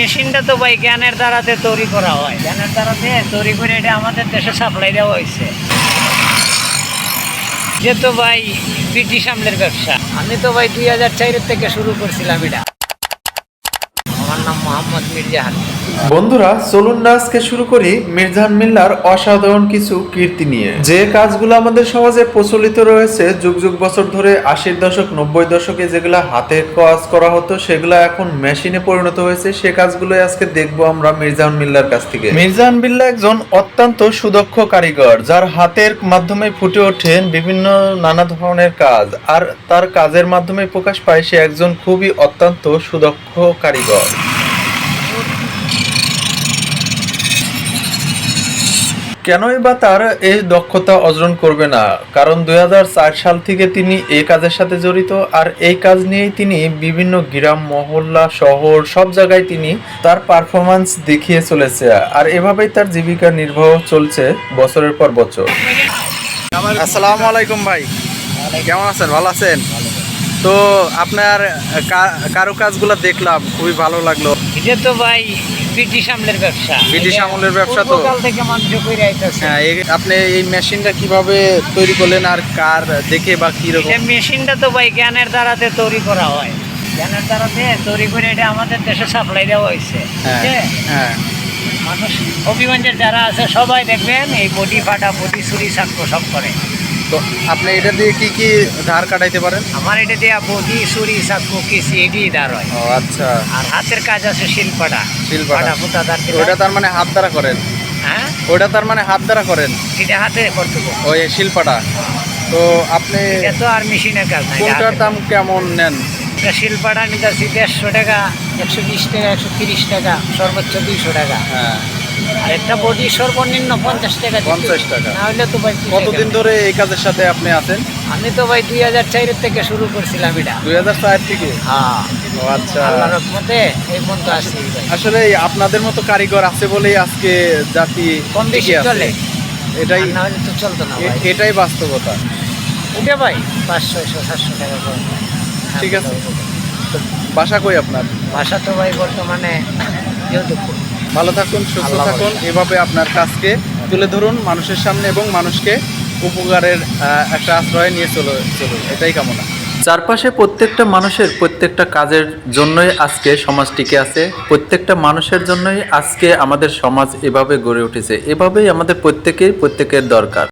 মেশিনটা তো ভাই জ্ঞানের দ্বারাতে তৈরি করা হয়। জ্ঞানের দ্বারাতে তৈরি করে এটা আমাদের দেশে সাপ্লাই দেওয়া হয়েছে। যে তো ভাই ব্রিটিশ আমলের ব্যবসা। আমি তো ভাই দুই হাজার থেকে শুরু করছিলাম এটা। মোহাম্মদ মির্জা হাসান বন্ধুরা চলুন না আজকে শুরু করি মির্জান মিল্লার অসাধারণ কিছু কীর্তি নিয়ে। যে কাজগুলো আমাদের সমাজে প্রচলিত রয়েছে যুগ যুগ বছর ধরে আশির দশক নব্বই দশকে যেগুলা হাতে কাজ করা হতো সেগুলো এখন মেশিনে পরিণত হয়েছে সে কাজগুলো আজকে দেখব আমরা মির্জান মিল্লার কাছ থেকে। মির্জান বিল্লা একজন অত্যন্ত সুদক্ষ কারিগর যার হাতের মাধ্যমে ফুটে ওঠেন বিভিন্ন নানা ধরনের কাজ আর তার কাজের মাধ্যমে প্রকাশ পায় সে একজন খুবই অত্যন্ত সুদক্ষ কারিগর। কেনই বা তার এই দক্ষতা অর্জন করবে না? কারণ দুই সাল থেকে তিনি এই কাজের সাথে জড়িত আর এই কাজ নিয়েই তিনি বিভিন্ন গ্রাম মহল্লা শহর সব জায়গায় তিনি তার পারফরমেন্স দেখিয়ে চলেছে আর এভাবেই তার জীবিকা নির্বাহ চলছে বছরের পর বছর। আসসালামু আলাইকুম ভাই। কেমন আছেন? ভালো আছেন? তো আপনার কারু কাজগুলো দেখলাম খুবই ভালো লাগল। এটা তো ভাই ব্রিটিশ আমলের ব্যবসা। ব্রিটিশ এটা আমলের ব্যবসা তো। পূর্বকাল থেকে মানুষ করে আইতেছে। হ্যাঁ আপনি এই মেশিনটা কীভাবে তৈরি করলেন আর কার দেখে বা কীরকম এটা মেশিনটা তো ভাই জ্ঞানের দ্বারাতে তৈরি করা হয়। জ্ঞানের দ্বারাতে তৈরি করে এটা আমাদের দেশে সাপ্লাই দেওয়া হয়েছে। হ্যাঁ? হ্যাঁ। মানুষ হবিগঞ্জের যারা আছে সবাই দেখবেন এই বডি ফাটা বডি চুরি সাক্ষ্য সব করে। তো আপনি এটা দিয়ে কি কি ধার কাটাইতে পারেন? আমার এটা দেয়া চুরি সাক্ষ্য কিসি এটি দাঁড় হয়। ও আচ্ছা। আর হাতের কাজ আছে শিল্পাটা। শিল্পাটা। ফাটা দিলাম। ওইটা তার মানে হাত দ্বারা করেন? হ্যাঁ? ওইটা তার মানে হাত দ্বারা করেন? এটা হাতে করতে। ওই শিল্পাটা। তো আপনি এটা তো আর মেশিনের কাজ নাই কোনটার দাম কেমন নেন? এটা শিল্পাটা নিতেছি দেড়শো টাকা একশো বিশ টাকা একশো তিরিশ টাকা সর্বোচ্চ দুইশো টাকা। হ্যাঁ। একটা বডি সর্বনিম্ন পঞ্চাশ টাকা 50 টাকা। না হলে তো ভাই কতদিন ধরে এই কাজের সাথে আপনি আছেন? আমি তো ভাই দুই হাজার চারের থেকে শুরু করছিলাম এটা। দুই হাজার চার থেকে? হ্যাঁ। আচ্ছা। আল্লাহর রহমতে এই পর্যন্ত ভাই। আসলে আপনাদের মতো কারিগর আছে বলেই আজকে জাতি কম বেশি আছে। চলে। এটাই আর না হলে তো চলতো না ভাই। এটাই বাস্তবতা। উঠে ভাই পাঁচশো ছয়শো সাতশো টাকা ঠিক আছে। তো বাসা কই আপনার? বাসা তো ভাই বর্তমানে যেহেতু ভালো থাকুন সুস্থ থাকুন। এভাবে আপনার কাজকে তুলে ধরুন মানুষের সামনে এবং মানুষকে উপকারের আহ, একটা আশ্রয় নিয়ে চলো চলুন এটাই কামনা। চারপাশে প্রত্যেকটা মানুষের প্রত্যেকটা কাজের জন্যই আজকে সমাজ টিকে আছে। প্রত্যেকটা মানুষের জন্যই আজকে আমাদের সমাজ এভাবে গড়ে উঠেছে। এভাবেই আমাদের প্রত্যেকেই প্রত্যেকের দরকার।